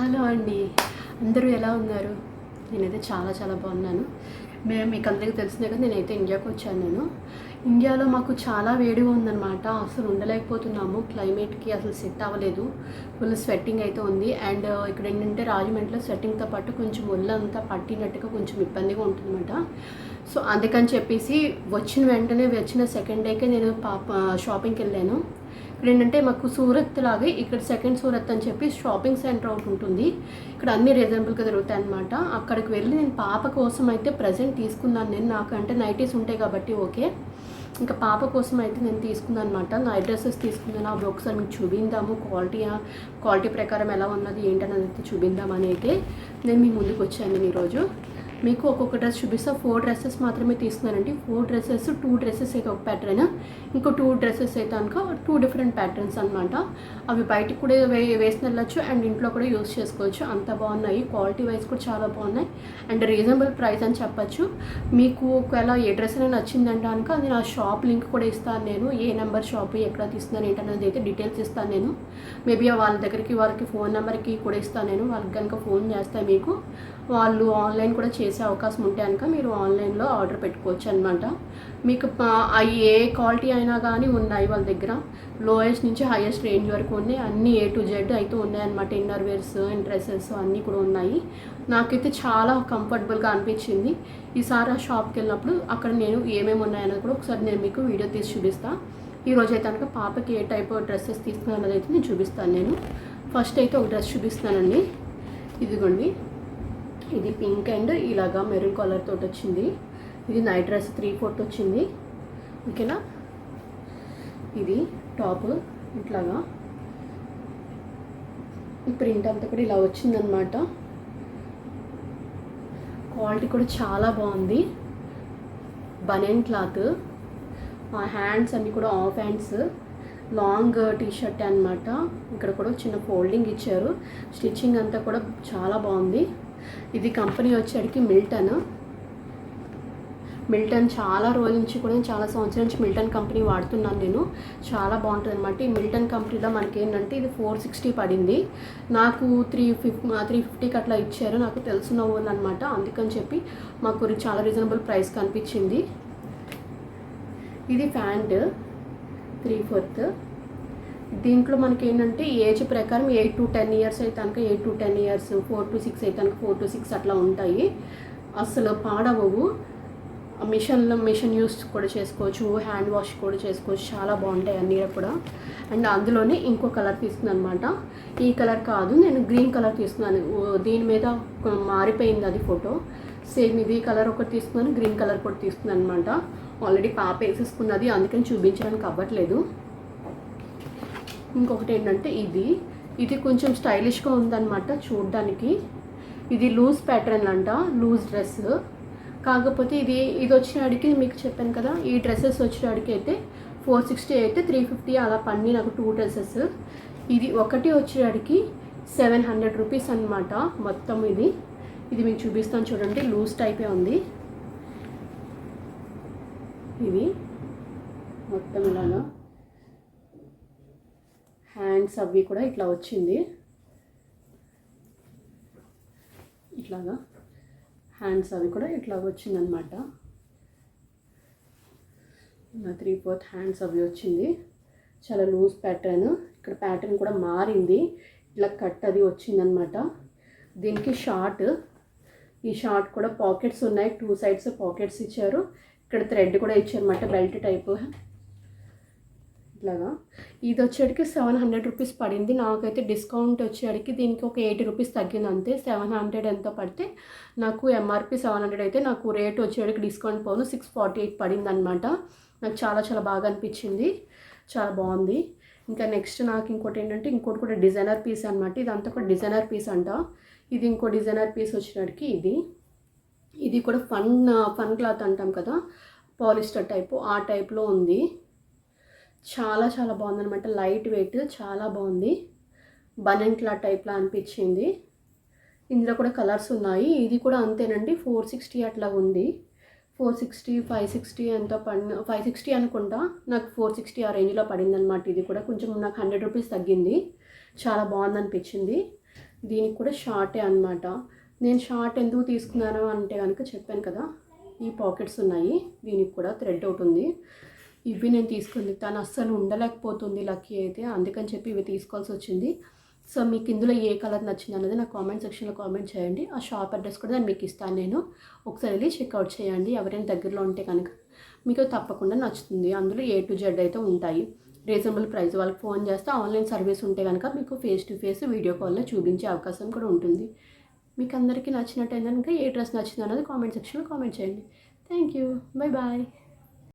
Hello అండి. అందరూ ఎలా ఉన్నారు? నేనైతే చాలా చాలా బాగున్నాను. మేము మీకు అందరికీ తెలిసిందే కదా నేనైతే ఇండియాకి వచ్చాను నేను. ఇండియాలో మాకు చాలా వేడిగా ఉందన్నమాట. అసలు ఉండలేకపోతున్నాము. క్లైమేట్కి అసలు సెట్ అవ్వలేదు. ఫుల్ స్వెట్టింగ్ అయితే ఉంది. అండ్ ఇక్కడ ఏంటంటే రాజమండ్రిలో స్వెట్టింగ్తో పాటు కొంచెం ఒళ్ళంతా పట్టినట్టుగా కొంచెం ఇబ్బందిగా ఉంటుందన్నమాట. సో అందుకని చెప్పేసి వచ్చిన వెంటనే వచ్చిన సెకండ్ డేకే నేను పాప షాపింగ్కి వెళ్ళాను. ఇక్కడ ఏంటంటే మాకు సూరత్ లాగే ఇక్కడ సెకండ్ సూరత్ అని చెప్పి షాపింగ్ సెంటర్ ఒకటి ఉంటుంది. ఇక్కడ అన్ని రీజనబుల్గా దొరుకుతాయి అనమాట అక్కడికి వెళ్ళి నేను పాప కోసం అయితే ప్రజెంట్ తీసుకున్నాను. నేను నాకంటే నైటీస్ ఉంటాయి కాబట్టి ఓకే. ఇంకా పాప కోసం అయితే నేను తీసుకున్నాను అనమాట నా డ్రెస్సెస్ తీసుకున్నాను. అవి ఒకసారి మీకు చూపిందాము క్వాలిటీ క్వాలిటీ ప్రకారం ఎలా ఉన్నది? ఏంటన్నది అయితే చూపిందామని అయితే నేను మీ ముందుకు వచ్చాను ఈరోజు. మీకు ఒక్కొక్క డ్రెస్ చూపిస్తా. ఫోర్ డ్రెస్సెస్ మాత్రమే తీసుకున్నానండి ఫోర్ డ్రెస్సెస్ టూ డ్రెస్సెస్ అయితే ఒక ప్యాటర్న్ ఇంకో టూ డ్రెస్సెస్ అయితే కనుక టూ డిఫరెంట్ ప్యాటర్న్స్ అనమాట అవి బయటికి కూడా వే వేసిన వెళ్ళచ్చు అండ్ ఇంట్లో కూడా యూస్ చేసుకోవచ్చు. అంత బాగున్నాయి. క్వాలిటీ వైజ్ కూడా చాలా బాగున్నాయి. అండ్ రీజనబుల్ ప్రైస్ అని చెప్పచ్చు. మీకు ఒకవేళ ఏ డ్రెస్ అయినా నచ్చిందంటే కనుక అది నా షాప్ లింక్ కూడా ఇస్తాను నేను. ఏ నెంబర్ షాప్ ఎక్కడ తీస్తున్నాను ఏంటనేది అయితే డీటెయిల్స్ ఇస్తాను నేను. మేబీ వాళ్ళ దగ్గరికి వాళ్ళకి ఫోన్ నెంబర్కి కూడా ఇస్తాను నేను. వాళ్ళకి కనుక ఫోన్ చేస్తే మీకు వాళ్ళు ఆన్లైన్ కూడా చేసి అవకాశం ఉంటే కనుక మీరు ఆన్లైన్లో ఆర్డర్ పెట్టుకోవచ్చు అనమాట మీకు అవి ఏ క్వాలిటీ అయినా కానీ ఉన్నాయి వాళ్ళ దగ్గర. లోయెస్ట్ నుంచి హైయెస్ట్ రేంజ్ వరకు ఉన్నాయి. అన్ని ఏ టు జెడ్ అయితే ఉన్నాయన్నమాట ఇన్నర్ వేర్స్ అండ్ డ్రెస్సెస్ అన్నీ కూడా ఉన్నాయి. నాకైతే చాలా కంఫర్టబుల్గా అనిపించింది. ఈసారి ఆ షాప్కి వెళ్ళినప్పుడు అక్కడ నేను ఏమేమి ఉన్నాయన్నది కూడా ఒకసారి నేను మీకు వీడియో తీసి చూపిస్తాను ఈరోజు అయితే కనుక పాపకి ఏ టైప్ డ్రెస్సెస్ తీసుకున్నది అయితే నేను చూపిస్తాను నేను. ఫస్ట్ అయితే ఒక డ్రెస్ చూపిస్తానండి ఇదిగోండి. ఇది పింక్ అండ్ ఇలాగా మెరూన్ కలర్ తోటి వచ్చింది. ఇది నైట్ డ్రెస్ త్రీ ఫోర్త్ వచ్చింది. ఓకేనా? ఇది టాప్ ఇట్లాగా. ఈ ప్రింట్ అంతా కూడా ఇలా వచ్చిందనమాట క్వాలిటీ కూడా చాలా బాగుంది. బనెన్ క్లాత్. ఆ హ్యాండ్స్ అన్నీ కూడా half hands. Long T shirt అనమాట ఇక్కడ కూడా చిన్న ఫోల్డింగ్ ఇచ్చారు. స్టిచ్చింగ్ అంతా కూడా చాలా బాగుంది. ఇది కంపెనీ వచ్చేటికి మిల్టన్. మిల్టన్ చాలా రోజుల నుంచి కూడా చాలా సంవత్సరాల నుంచి మిల్టన్ కంపెనీ వాడుతున్నాను నేను. చాలా బాగుంటుంది అనమాట ఈ మిల్టన్ కంపెనీలో మనకి ఏంటంటే ఇది ఫోర్ సిక్స్టీ పడింది. నాకు త్రీ ఫిఫ్ త్రీ ఫిఫ్టీకి అట్లా ఇచ్చారు. నాకు తెలుసున్న వాళ్ళు అనమాట అందుకని చెప్పి మాకు చాలా రీజనబుల్ ప్రైస్ కనిపించింది. ఇది ప్యాంట్ త్రీ ఫోర్త్. దీంట్లో మనకి ఏంటంటే ఏజ్ ప్రకారం ఎయిట్ టు టెన్ ఇయర్స్ అయితే కనుక eight to ten years four to six అయితే కనుక ఫోర్ టు సిక్స్ అట్లా ఉంటాయి. అసలు పాడవవు. మిషన్లో మిషన్ యూస్ కూడా చేసుకోవచ్చు హ్యాండ్ వాష్ కూడా చేసుకోవచ్చు. చాలా బాగుంటాయి అన్నీ కూడా. అండ్ అందులోనే ఇంకో కలర్ తీసుకున్నాను అనమాట ఈ కలర్ కాదు నేను గ్రీన్ కలర్ తీసుకున్నాను. ఓ, దీని మీద మారిపోయింది అది ఫోటో. సేమ్ ఇది కలర్ ఒకటి తీసుకున్నాను గ్రీన్ కలర్ కూడా తీసుకున్నాను అనమాట ఆల్రెడీ పాప వేసేసుకున్నది అందుకని చూపించడానికి అవ్వట్లేదు. ఇంకొకటి ఏంటంటే ఇది. ఇది కొంచెం స్టైలిష్గా ఉందన్నమాట చూడడానికి. ఇది లూజ్ ప్యాటర్న్ అంట లూజ్ డ్రెస్ కాకపోతే ఇది ఇది వచ్చినాడికి మీకు చెప్పాను కదా ఈ డ్రెస్సెస్ వచ్చినాడికి అయితే ఫోర్ సిక్స్టీ అయితే త్రీ ఫిఫ్టీ అలా పన్ని నాకు టూ డ్రెస్సెస్ ఇది ఒకటి వచ్చేవాడికి సెవెన్ హండ్రెడ్ రూపీస్ అనమాట మొత్తం ఇది. ఇది మీకు చూపిస్తాను చూడండి లూజ్ టైపే ఉంది. ఇది మొత్తం ఇలాగా. హ్యాండ్స్ అవి కూడా ఇట్లా వచ్చింది. ఇట్లాగా హ్యాండ్స్ అవి కూడా ఇట్లా వచ్చిందనమాట ఇలా త్రీ ఫోర్త్ హ్యాండ్స్ అవి వచ్చింది. చాలా లూజ్ ప్యాటర్న్. ఇక్కడ ప్యాటర్న్ కూడా మారింది. ఇట్లా కట్ అది వచ్చిందనమాట దీనికి షార్ట్. ఈ షార్ట్ కూడా పాకెట్స్ ఉన్నాయి. టూ సైడ్స్ పాకెట్స్ ఇచ్చారు. ఇక్కడ థ్రెడ్ కూడా ఇచ్చారన్నమాట. Belt type. ఇట్లాగా. ఇది వచ్చేటికి సెవెన్ హండ్రెడ్ రూపీస్ పడింది. నాకైతే డిస్కౌంట్ వచ్చేటికి దీనికి ఒక ఎయిటీ రూపీస్ తగ్గింది అంతే సెవెన్ హండ్రెడ్ ఎంత పడితే నాకు ఎంఆర్పి సెవెన్ హండ్రెడ్ అయితే నాకు రేట్ వచ్చేటికి డిస్కౌంట్ పోను. సిక్స్ ఫార్టీ ఎయిట్ పడింది అనమాట నాకు చాలా చాలా బాగా అనిపించింది. చాలా బాగుంది. ఇంకా నెక్స్ట్ నాకు ఇంకోటి ఏంటంటే ఇంకోటి కూడా డిజైనర్ పీస్ అనమాట ఇదంతా కూడా డిజైనర్ పీస్ అంట. ఇది ఇంకో డిజైనర్ పీస్ వచ్చినడికి ఇది. ఇది కూడా ఫన్ ఫన్ క్లాత్ అంటాం కదా. పాలిస్టర్ టైపు ఆ టైప్లో ఉంది. చాలా చాలా బాగుందనమాట లైట్ వెయిట్ చాలా బాగుంది. బనెన్ క్లాత్ టైప్లా అనిపించింది. ఇందులో కూడా కలర్స్ ఉన్నాయి. ఇది కూడా అంతేనండి. ఫోర్ సిక్స్టీ అట్లా ఉంది. ఫోర్ సిక్స్టీ ఫైవ్ సిక్స్టీ ఎంతో పడిన ఫైవ్ సిక్స్టీ అనుకుంటా. నాకు ఫోర్ సిక్స్టీ ఆ రేంజ్లో పడింది అనమాట ఇది కూడా కొంచెం నాకు హండ్రెడ్ రూపీస్ తగ్గింది. చాలా బాగుంది అనిపించింది దీనికి కూడా షార్టే అనమాట నేను షార్ట్ ఎందుకు తీసుకున్నాను అంటే కనుక చెప్పాను కదా. ఈ పాకెట్స్ ఉన్నాయి. దీనికి కూడా థ్రెడ్ అవుట్ ఉంది. ఇవి నేను తీసుకుంది. తను అస్సలు ఉండలేకపోతుంది లక్కీ అయితే. అందుకని చెప్పి ఇవి తీసుకోవాల్సి వచ్చింది. సో మీకు ఇందులో ఏ కలర్ నచ్చింది అన్నది నా కామెంట్ సెక్షన్లో కామెంట్ చేయండి. ఆ షాప్ అడ్రస్ కూడా నేను మీకు ఇస్తాను నేను. ఒకసారి వెళ్ళి చెక్అవుట్ చేయండి. ఎవరైనా దగ్గరలో ఉంటే కనుక మీకు తప్పకుండా నచ్చుతుంది. అందులో ఏ టు జెడ్ అయితే ఉంటాయి. రీజనబుల్ ప్రైస్ వాళ్ళకి ఫోన్ చేస్తే ఆన్లైన్ సర్వీస్ ఉంటే కనుక మీకు ఫేస్ టు ఫేస్ వీడియో కాల్లో చూపించే అవకాశం కూడా ఉంటుంది. మీకు అందరికీ నచ్చినట్టు కనుక ఏ డ్రెస్ నచ్చింది అన్నది కామెంట్ సెక్షన్లో కామెంట్ చేయండి. Thank you bye bye